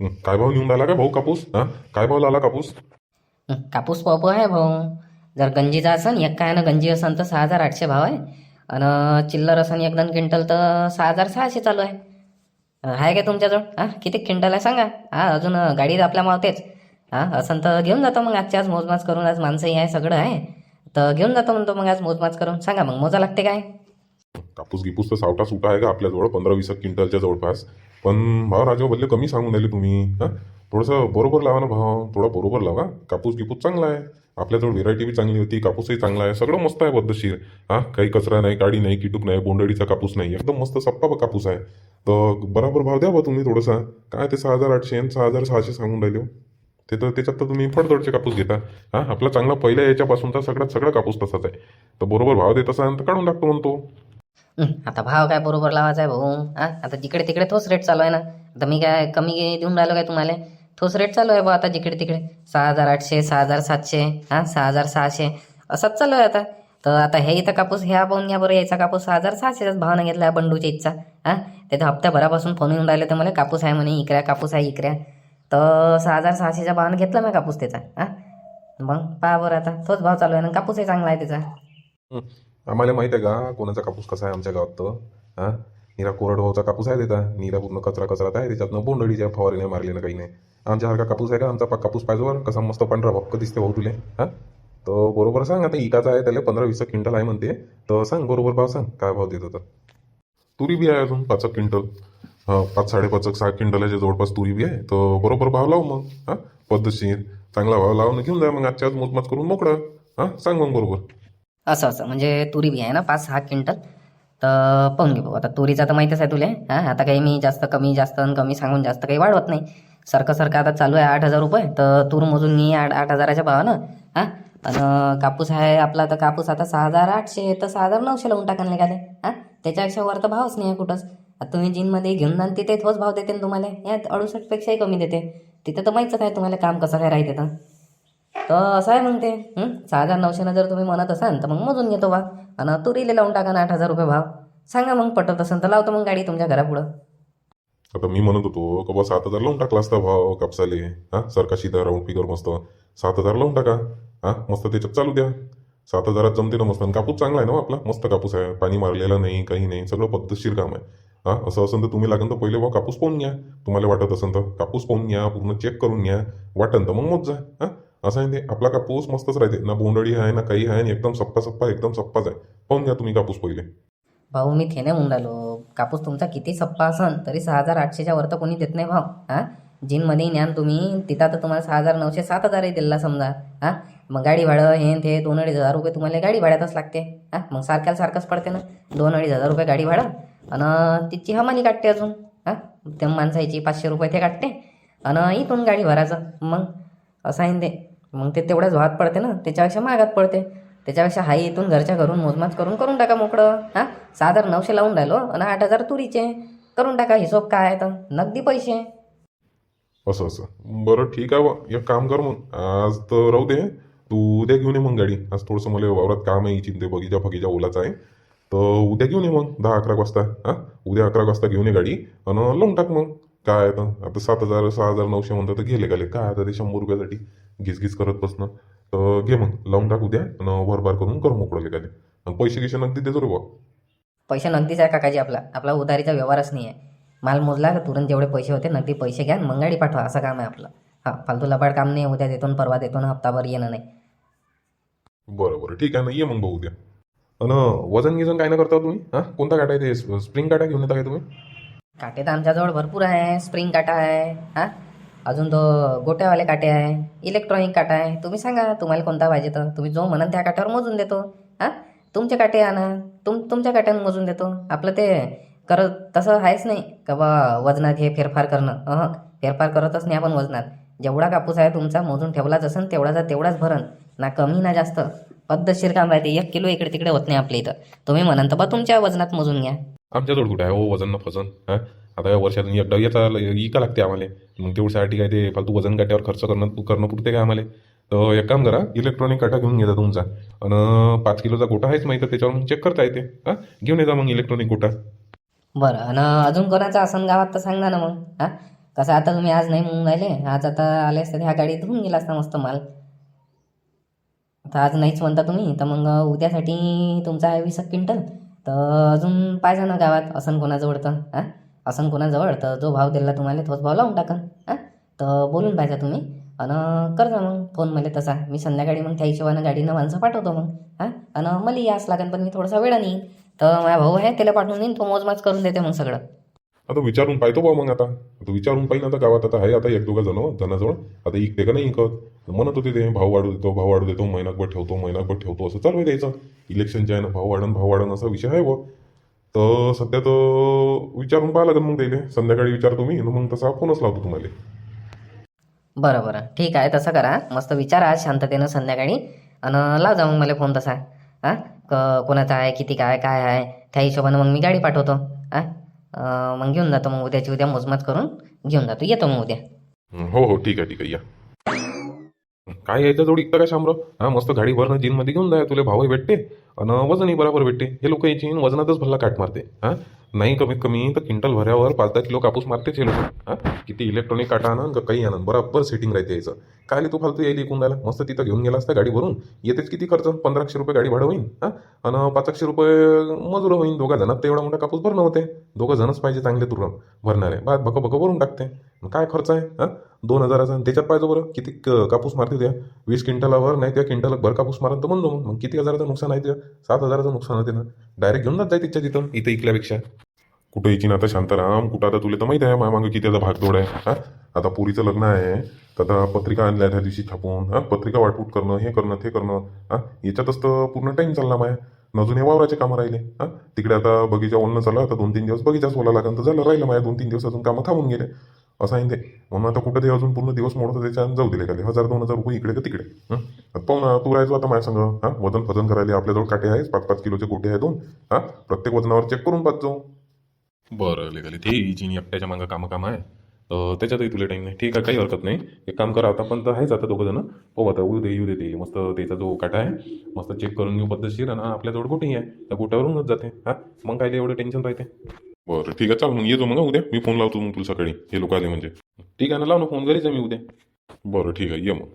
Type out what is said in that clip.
हं, काय भाव नेऊन राहिला का भाऊ कापूस हा काय भाव लावला कापूस कापूस पप आहे भाऊ जर गंजीचा असन एक काय ना गंजी असन तर सहा हजार आठशे भाव आहे आणि चिल्लर असन एक दोन क्विंटल तर सहा हजार सहाशे चालू आहे अं, आहे का तुमच्याजवळ हा किती क्विंटल आहे सांगा हा अजून अं, गाडी आपल्या मावतेच हा असन तर घेऊन जातो मग आजच्या आज मोजमाच करून आज माणसंही आहे सगळं आहे तर घेऊन जातो म्हणतो मग आज मोजमाच करून सांगा मग मोजा लागते काय कापूस गिपूस तर सावटा सुटा आहे का आपल्याजवळ? पंधरा वीस क्विंटलच्या जवळपास. पण भाव राजा बदले कमी सांगून राहिले तुम्ही हा? थोडंसं बरोबर लावा ना भाव. थोडा बरोबर लावा. कापूस गिपूस चांगला आहे. आपल्याजवळ व्हेरायटी बी चांगली होती. कापूसही चांगला आहे. सगळं मस्त आहे पद्धतशीर. हां? काही कचरा नाही काडी नाही किटूक नाही बोंडळीचा कापूस नाही. एकदम मस्त सप्पा कापूस आहे. तर बराबर भाव द्या बा तुम्ही थोडासा. काय ते सहा हजार आठशे आणि सहा हजार सहाशे सांगून राहिले हो. ते तर त्याच्यात तर तुम्ही फडदडचे कापूस घेता. हां? आपला चांगला पहिल्या याच्यापासून तर सगळ्यात सगळा कापूस तसाच आहे. तर बरोबर भाव देत असाल तर काढून टाकतो म्हणतो. आता भाव काय बरोबर लावायचा आहे भाऊ? हा? आता जिकडे तिकडे तोच रेट चालू आहे ना. आता मी काय कमी देऊन राहिलो काय तुम्हाला? तोच रेट चालू आहे बा आता जिकडे तिकडे. सहा हजार आठशे सहा हजार सातशे हा? सहा हजार सहाशे. असंच चालू आहे आता. तर आता हे इथं कापूस ह्या पाहून घ्या बरं याचा कापूस सहा हजार सहाशेचाच भावना घेतला आहे बंडूच्या इच्छा हा? ते तर हप्त्याभरापासून फोन येऊन राहिले तर मला कापूस आहे म्हणे इकऱ्या कापूस आहे इकऱ्या. तर सहा हजार सहाशेच्या भावानं घेतला मी कापूस त्याचा. हा? मग पहा बरं आता. तोच भाव चालू आहे ना कापूसही चांगला आहे त्याचा. आम्हाला माहीत आहे का? कोणाचा कापूस कसा आहे आमच्या गावात तर? हां? निरा कोरडभाऊचा कापूस आहे त्याचा निरा पूर्ण कचरा कचरात आहे. त्याच्यातनं बोंडळीच्या फवारीने मारलेलं काही नाही. आमच्यासारखा कापूस आहे का? आमचा कापूस पाहिजे बरं. कसा मस्त पांढरा भक्क दिसते भाऊ तुले. हां? तर बरोबर सांग. आता इकाचा आहे त्याला पंधरा वीस क्विंटल आहे म्हणते. तर सांग बरोबर भाव सांग. काय भाव देत होता तुरी बी आहे अजून पाच एक क्विंटल पाच साडेपाच एक सहा क्विंटलाच्या जवळपास तुरी बी आहे. तर बरोबर भाव लाव मग. हां? पद्धतशीर. चांगला भाव लावून घेऊन जा मग. आजच्या आज मोजमाच करून मोकळा. हां? सांग मग बरोबर. असं असं. म्हणजे तुरी बी आहे ना पाच सहा क्विंटल. तर पाहून घे भाऊ आता तुरीचा तर माहीतच आहे तुले हां? आता काही मी जास्त कमी जास्त आणि कमी सांगून जास्त काही वाढवत नाही. सारखं सारखं आता चालू आहे आठ हजार रुपये. तर तूर मोजून मी आठ आठ हजाराच्या भावानं हां? आणि कापूस आहे आपला तर कापूस आता सहा हजार आठशे तर सहा हजार नऊशे लावून टाकायला निघाले हां? त्याच्यापेक्षा वर तर भावच नाही आहे कुठंच. आता तुम्ही जिनमध्ये घेऊन जाल तिथे तोच भाव देते ना तुम्हाला. यात अडुसष्टपेक्षाही कमी देते. तिथे तर माहीतच आहे तुम्हाला काम कसं काय राहते तर. तर असं आहे मग ते. सहा हजार नऊशेनं जर तुम्ही म्हणत असाल तर मग मोजून घेतो बा. आणि तुरीले लावून टाका ना आठ हजार रुपये भाव. सांगा मग पटत असेल तर लावतो मग गाडी तुमच्या घरापुढं. आता मी म्हणत होतो का बा सात हजार लावून टाकला असता भाव कापसाले. हा? सरकाशी दर राऊंड फिगर मस्त. सात हजार लावून टाका. हा? मस्त त्याच्यात चालू द्या. सात हजारात जमते ना मस्त. आणि कापूस चांगला आहे ना हो आपला? मस्त कापूस आहे. पाणी मारलेला नाही काही नाही. सगळं पद्धतशीर काम आहे. हा? असं असेल तर तुम्ही लागेल तर पहिले भाऊ कापूस पाहून घ्या. तुम्हाला वाटत असेल तर कापूस पाहून घ्या पूर्ण चेक करून घ्या. वाटन तर मग मोज जा. हा? असं आहे ते. आपला कापूस मस्तच राहते. ना बोंडळी आहे ना काही आहे आणि एकदम सप्पा सप्पा एकदम सप्पाच आहे. पाहून घ्या तुम्ही कापूस पहिले. भाऊ मी थेने म्हणून राहिलो कापूस तुमचा किती सप्पा असन तरी सहा हजार आठशेच्या वर तर कोणी देत नाही भाऊ. हां? जिनमध्ये न्यान तुम्ही तिथं तर तुम्हाला सहा हजार नऊशे सात हजारही दिला समजा. हां? मग गाडी भाडं हे न ते दोन अडीच हजार रुपये तुम्हाला गाडी भाड्यातच लागते. हां? मग सारख्याला सारखंच पडते ना. दोन अडीच हजार रुपये गाडी भाडं. आणि तिची हमाली काटते अजून. हां? त्या माणसाची पाचशे रुपये ते काटते. आणि इथून गाडी भरायचं. मग असं आहे ते. मग ते तेवढ्याच भावात पडते ना त्याच्यापेक्षा महागात पडते. त्याच्यापेक्षा हाई इथून घरच्या घरून मोजमाच करून करून टाका मोकळं. हां? सहा हजार नऊशे लावून राहिलो आणि आठ हजार तुरीचे. करून टाका हिशोब काय तर. नगदी पैसे. असं असं. बरं ठीक आहे बा. एक काम कर मग. आज तर राहू दे. तू उद्या घेऊन ये मग गाडी. आज थोडंसं मला वावरात काम आहे चिंते बगीचा फगीचा ओलाचा आहे. तर उद्या घेऊन ये मग दहा अकरा वाजता. हां? उद्या अकरा वाजता घेऊन ये गाडी. आणि लावून टाक मग. काय आहे तर आता सात हजार सहा हजार नऊशे म्हणतात तर गेले गेले काय आता ते शंभर रुपयासाठी घिसघिस करत बसणं? तर घे मग लावून टाक उद्या आणि वरबार करून कर मोकळं आणि पैसे गिसे नगदी देतो रे बा पैसे नगदीच आहे काकाजी आपला. आपला उधारीचा व्यवहारच नाही आहे माल मोजला का तुरंत जेवढे पैसे होते नगदी पैसे घ्या आणि मग गाडी पाठवा असं काम आहे आपलं. हां फालतू लबाड काम नाही उद्या देतो न परवा देतो ना हप्ताभर येणं नाही. बरं बरं ठीक आहे ना ये मग भाऊ उद्या आणि वजन गिजन काय ना करता तुम्ही? हां कोणता काटा आहे ते? स्प्रिंग काटा घेऊन येता काय तुम्ही? काटे तर आमच्याजवळ भरपूर आहे. स्प्रिंग काटा आहे हां? अजून तो गोट्यावाले काटे आहे इलेक्ट्रॉनिक काटा आहे. तुम्ही सांगा तुम्हाला कोणता पाहिजे तर. तुम्ही जो म्हणाल त्या काट्यावर मोजून देतो हां? तुमचे काटे आणा तुम तुमच्या काट्यानं मोजून देतो. आपलं ते करत तसं आहेच नाही का बा वजनात हे फेरफार करणं. अहं फेरफार करतच नाही आपण वजनात. जेवढा कापूस आहे तुमचा मोजून ठेवलाच असेल तेवढाचा तेवढाच भरण. ना कमी ना जास्त. पद्धतशीर काम राहते. एक किलो इकडे तिकडे होत नाही आपल्या इथं. तुम्ही म्हणाल तर बा तुमच्या वजनात मोजून घ्या. आमच्याजवळ कुठे आहे? हो वजन ना फसन हा? आता या वर्षातून एकदा याचा इका लागते आम्हाला? मग तेवढ्यासाठी काय ते फालतू वजन काट्यावर खर्च करणं करणं पुरते काय आम्हाला? तर एक काम करा इलेक्ट्रॉनिक काटा घेऊन घेता तुमचा. आणि पाच किलोचा गोटा आहेच माहिती त्याच्यावर मग चेक करता येते. हा? घेऊन येता मग इलेक्ट्रॉनिक गोटा बरं आणि अजून कोणाचा आसन गावात तर सांगा ना मग हां? कसं आता तुम्ही आज नाही म्हणून राहिले आज आता आले असते ह्या गाडीत होऊन गेला असता मस्त माल. आता आज नाहीच म्हणता तुम्ही तर मग उद्यासाठी तुमचा आहे वीस एक क्विंटल. तर अजून पाहिजे ना गावात. असं कोणाजवळ तर हां? असं कोणाजवळ? तर जो भाव दिला तुम्हाला तोच भाव लावून टाकन हां? तर बोलून पाहिजे तुम्ही. आणि करजा मग फोन मला तसा. मी संध्याकाळी मग त्या हिशोबानं गाडीनं माणसं पाठवतो मग हां? आणि मला यास लागेल पण मी थोडासा वेळा येईन. तर माझा भाऊ आहे त्याला पाठवून देईन तो मोजमाच करून देते मग सगळं. आता विचारून पाहतो बा मग आता. आता विचारून पाहिजे आता गावात आता आहे आता एक दोघा जण जणाजवळ. आता इकते का नाही इकत? म्हणत होते ते भाव वाढू देतो भाव वाढू देतो महिनाभर ठेवतो महिनाभर ठेवतो असं चालू आहे द्यायचं इलेक्शनच्या आहे ना भाव वाढण भाव वाढण असा विषय आहे व तर सध्या तर विचारून पाहा लागेल मग त्याला. संध्याकाळी विचारतो मी मग तसा फोनच लावतो तुम्हाला. बरं बरं. ठीक आहे तसं करा. मस्त विचारा शांततेनं संध्याकाळी. आणि लाव जा मग मला फोन तसा. हां क कोणाचा आहे किती काय काय आहे त्या हिशोबानं मग मी गाडी पाठवतो. हां मग घेऊन जातो मग उद्याची उद्या मोजमात करून घेऊन जातो. येतो मग उद्या. हो हो ठीक आहे ठीक आहे या. काय यायचं जोडी? इतकं काय शामराव. हा मस्त गाडी भरणं जीनमध्ये घेऊन जाय तुला भावही भेटते. आणि वजनही बरोबर भेटते. हे लोक याची वजनातच भल्ला काट मारते. हां? नाही कमीत कमी तर क्विंटल भऱ्यावर पाच दहा किलो कापूस मारतेच हे लोक. हां? किती इलेक्ट्रॉनिक काटा आणन का काही आणन बरोबर सेटिंग राहते यायचं काय तू फालतू यायला इकून राहिला मस्त तिथं घेऊन गेला असता गाडी भरून. येतेच किती खर्च? पंधराशे रुपये गाडी भाडं होईन. हां? आणि पाचशे रुपये मजूर होईन. दोघा जणात तर मोठा कापूस भरणं होते. दोघं जणच पाहिजे चांगले तुरं भरणारे. बा बकं बकं भरून टाकते. काय खर्च आहे? हां? दोन हजाराचा. आणि त्याच्यात पाहिजे बरं किती क- कापूस मारते त्या? वीस क्विंटलावर नाही त्या क्विंटल भर कापूस मारत तर म्हणतो मग किती हजाराचं नुकसान आहे त्या? सात हजाराचं नुकसान होते ना. डायरेक्ट घेऊन जात जाय तिच्या तिथं इथं इकल्यापेक्षा. कुठं यायची ना आता शांताराम कुठं आता तुला तर माहिती आहे माझ्या मागं किती आता भागदौड आहे हा? आता पुरीचं लग्न आहे तर आता पत्रिका आणल्या त्या दिवशी छापून हा? पत्रिका वाटपूट करणं हे करणं ते करणं हा? याच्यातच तर पूर्ण टाईम चालला माया. न अजून हे वावराचे कामं राहिले हा? तिकडे आता बगीचा ओलणं चालला आता दोन तीन दिवस बगीचाच ओला लागेल तर झालं राहिलं माझ्या दोन तीन दिवस अजून कामं थांबून गेले. असं आहे ते म्हणून आता कुठं ते अजून पूर्ण दिवस मोडतं त्याच्या जाऊ दिले का हजार दोन हजार रुपये इकडे का तिकडे? पाहून पाहू ना तू राहायचो आता माझ्या संग. हां? वजन फजन करायला आपल्याजवळ काटे आहेच पाच पाच किलोचे गोटे आहे दोन. हां? प्रत्येक वजनावर चेक करून पाच जाऊ. बरं लेगले ते जिनी एकट्याच्या मागं कामं काम आहे. तर त्याच्यातही तुला टाईम नाही. ठीक आहे काही हरकत नाही. एक काम करा आता पण तर आहेच आता दोघं जण. हो आता उद्या येऊ दे ते. मस्त त्याचा जो काटा आहे मस्त चेक करून घेऊ पद्धतशीर आणि आपल्याजवळ गोटी आहे. त्या गोट्यावरूनच जाते. हां? मग काय ते एवढं टेन्शन राहते? बरं ठीक आहे चाल मग. येतो मग उद्या. मी फोन लावतो मग तुला सकाळी. हे लोक आले म्हणजे. ठीक आहे ना लाव ना फोन घरीच आहे मी उद्या. बरं ठीक आहे. ये मग.